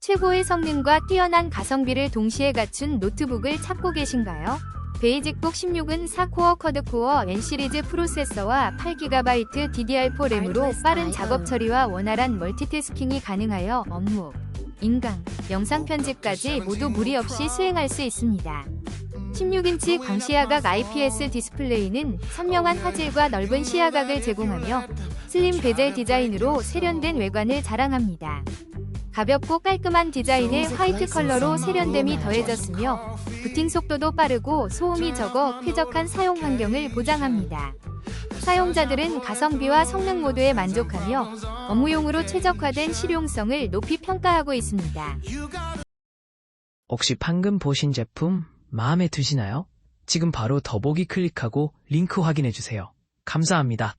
최고의 성능과 뛰어난 가성비를 동시에 갖춘 노트북을 찾고 계신가요? 베이직북 16은 4코어 쿼드코어 N시리즈 프로세서와 8GB DDR4 램으로 빠른 작업 처리와 원활한 멀티태스킹이 가능하여 업무, 인강, 영상 편집까지 모두 무리 없이 수행할 수 있습니다. 16인치 광시야각 IPS 디스플레이는 선명한 화질과 넓은 시야각을 제공하며 슬림 베젤 디자인으로 세련된 외관을 자랑합니다. 가볍고 깔끔한 디자인에 화이트 컬러로 세련됨이 더해졌으며 부팅 속도도 빠르고 소음이 적어 쾌적한 사용 환경을 보장합니다. 사용자들은 가성비와 성능 모두에 만족하며 업무용으로 최적화된 실용성을 높이 평가하고 있습니다. 혹시 방금 보신 제품 마음에 드시나요? 지금 바로 더보기 클릭하고 링크 확인해주세요. 감사합니다.